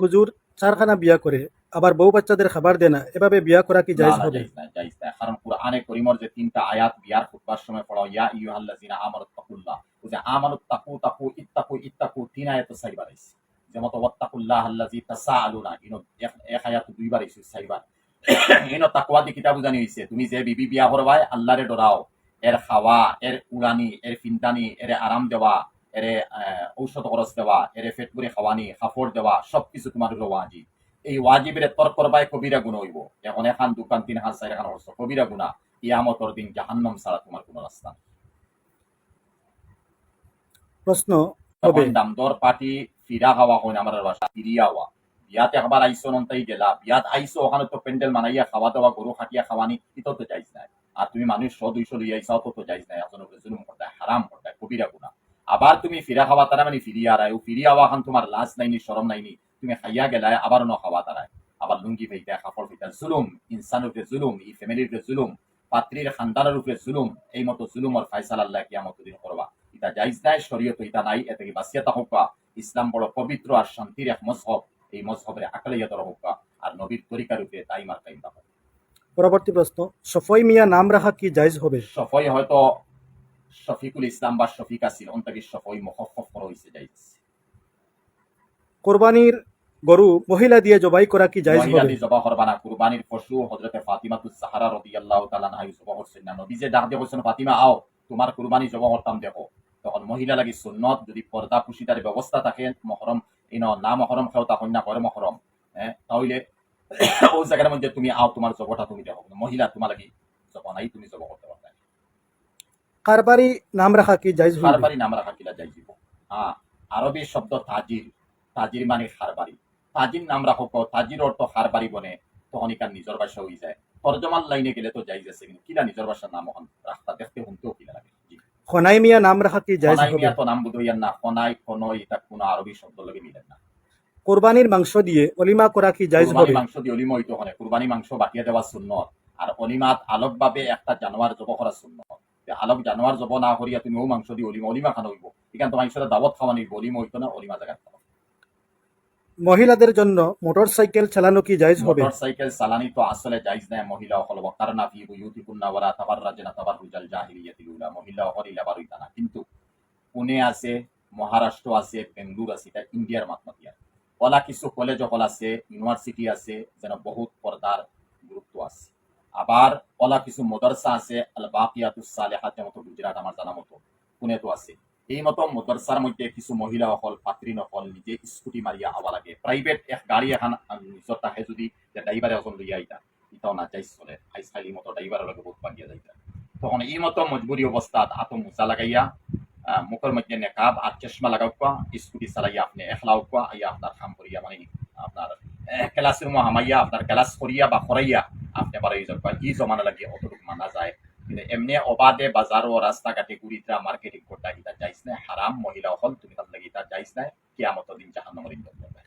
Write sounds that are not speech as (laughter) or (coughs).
হুজুর চারখানা বিয়া করে আবার বউ বাচ্চাদের খাবার দেয় না এভাবে বিয়া করা কি না, জায়েজ হবে জায়েজ নাই। কারণ কোরআনে করিমর যে তিনটা আয়াত বিয়ার খুতবার সময় পড়াও ইয়া তাকুল্লাহ। ও যে আমানুত তাকু তাকু ইত্তাকু ইত্তাকু তিন আয়াত চাইবার আইছে। যেমন ওয়াত্তাকুল্লাহ আল্লাযী তাসাআলুনা ইনো এক আয়াত দুইবার আইছে চাইবার ইনো তাকওয়া দি কিতাব জানি হইছে তুমি যে বিবি বিয়া করবাই আল্লাহরে ডরাও। এর খাওয়া এর উড়ানি এর ফিনতানি এর আরাম দেওয়া এরে ঔষধ খরচ দেওয়া এরে পেট করে খাওয়ানি কাপড় দেওয়া সবকিছু তোমার হলো ওয়াজিব। এই ওয়াজিবের তর করবাই কবিরা গুণ হইব। এখন এখান দোকান তিন হাজার চার এখান হচ্ছে কবিরা গুণা ইয়ামতর দিন জাহান্নম ছাড়া তোমার কোনো রাস্তা প্রশ্ন দামদর পার্টি ফিরা খাওয়া হয় না আমার বাসা ফিরিয়া হওয়া বিয়াতে একবার আইসো নন্তাই গেলা। বিয়াত আইসো ওখানে তো প্যান্ডেল মানাইয়া খাওয়া দাওয়া গরু খাটিয়া খাওয়ানি ইতো তো যাইজ নাই। আর তুমি মানুষ শ দুইশো লইয়া আইসাও তো নাই। এখন জুলুম করতে হারাম করতে কবিরা গুণা। আবার তুমি ফিরা খাওয়া তারা মানে ফিরিয়া আরায় ও ফিরিয়া হওয়া খান তোমার লাজ নাইনি শরম নাইনি তুমি খাইয়া গেলায় আবার ন খাওয়া তারায় আবার লুঙ্গি ফেইতে কাপড় ফেইতে জুলুম ইনসানের উপরে জুলুম ই ফ্যামিলির উপরে জুলুম পাত্রীর খানদানের উপরে জুলুম এই মতো জুলুমর ফাইসাল আল্লাহ কিয়ামত দিন করবা ইটা জাইজ নাই শরীয়ত ইটা নাই এতে কি বাসিয়াতা হোকা ইসলাম বড় পবিত্র আর শান্তির এক মজহব এই মজহবের আকালাইয়া দর হোকা আর নবীর তরিকার উপরে তাই মার থাকো পরবর্তী প্রশ্ন সফই মিয়া নাম রাখা কি জায়েজ হবে? সফই হয়তো শফিকুল ইসলাম বা শফিক আছিল অন্তকি সফই মুখফফ করা হয়েছে যাইজ কোরবানির গরু মহিলা দিয়ে জবাই করা কি জায়েজ হবে? মহিলাদি জবা করবা না কুরবানির পশু হযরতে ফাতিমাতুস সাহারা রাদিয়াল্লাহু তাআলা আনহা জবা করছেন না। নবী যে ডাক দিয়ে বলছেন ফাতিমা আও তোমার কুরবানি জবা করতাম দেখো। তখন মহিলা লাগি সুন্নত যদি পর্দা পুশিদার ব্যবস্থা থাকে মহরম ইন না মহরম খাও তখন না করে মহরম। হ্যাঁ তাহলে (coughs) ওই জায়গার মধ্যে তুমি আও তোমার জবটা তুমি দেখো। মহিলা তোমার লাগি জবা নাই তুমি জবা করতে পারবে কারবারি নাম রাখা কি জায়েজ হবে খারবারি নাম রাখা কিলা যাই জীব হ্যাঁ আরবি শব্দ তাজির তাজির মানে খারবারি তাজির নাম রাখো ক, তাজির অর্থ খারবারি বনে তখন ইকার নিজের বাসা হয়ে যায়। তর্জমান লাইনে গেলে তো যাই যাচ্ছে কিন্তু কিলা নিজের বাসার নাম এখন রাস্তা দেখতে শুনতেও কিলা লাগে। খনাই মিয়া নাম রাখা কি জায়েজ হবে? মিয়া তো নাম বুধইয়ার না খনাই খনই এটা কোনো আরবি শব্দ লগে মিলেন না। কোরবানির মাংস দিয়ে অলিমা করা কি জায়েজ হবে? মাংস দিয়ে অলিমা হইতে হয় কুরবানি মাংস বাকিয়ে দেওয়া সুন্নত আর অলিমাত আলোকভাবে একটা জানোয়ার জব করা সুন্নত। আলোক জানোয়ার জব না করিয়া তুমি ও মাংস দিয়ে অলিমা অলিমা খানো হইব। এখান তোমার ঈশ্বরের দাওয়াত খাওয়া নিব অলিমা হইতো না অলিমা জায়গা খাওয়া মহিলাদের জন্য মোটর সাইকেল চালানো কি জায়েজ হবে? মোটরসাইকেল চালানি তো আসলে জাইজ নাই মহিলা সকল কারণ ফি বুয়ুতিকুন্না ওয়ালা তাবাররাজনা তাবাররুজাল জাহিলিয়াতিল উলা মহিলা সকল ইলাবার হইতা না কিন্তু পুনে আছে মহারাষ্ট্র আছে বেঙ্গলুর আছে এটা ইন্ডিয়ার মাতমাতিয়া ওলা কিছু কলেজ সকল আছে ইউনিভার্সিটি আছে যেন বহুত পর্দার গুরুত্ব আছে। আবার ওলা কিছু মদরসা আছে আল গুজরাট আমার জানা মতো পুনে তো আছে। এই মতো মদরসার মধ্যে কিছু মহিলা সকল পাত্রী নকল, নিজে স্কুটি মারিয়া হওয়া লাগে। প্রাইভেট এক গাড়ি এখন নিজর তাহে যদি ড্রাইভারে এখন লইয়া আইতা ইটাও না চাইছ চলে। আইসখালি মতো ড্রাইভারের লগে বহুত বাগিয়া যাইতা তখন এই মতো মজবুরি অবস্থাত আতো মোজা লাগাইয়া মুখের মধ্যে নেকাব আর চশমা লাগাও কোয়া স্কুটি চালাইয়া আপনি এখলাও কোয়া আইয়া আপনার কাম করিয়া মানে আপনার ক্লাস রুমে হামাইয়া আপনার ক্লাস করিয়া বা করাইয়া আপনি বাড়াই কয় ই জমানা লাগে অতটুকু মানা যায়। কিন্তু এমনি অবাধে বাজার ও রাস্তাঘাটে ঘুরিতা মার্কেটিং করতে এটা যাইছ না হারাম মহিলা হল, তুমি তার লাগি যাইছ না কিয়ামত দিন জাহান্নামের করবে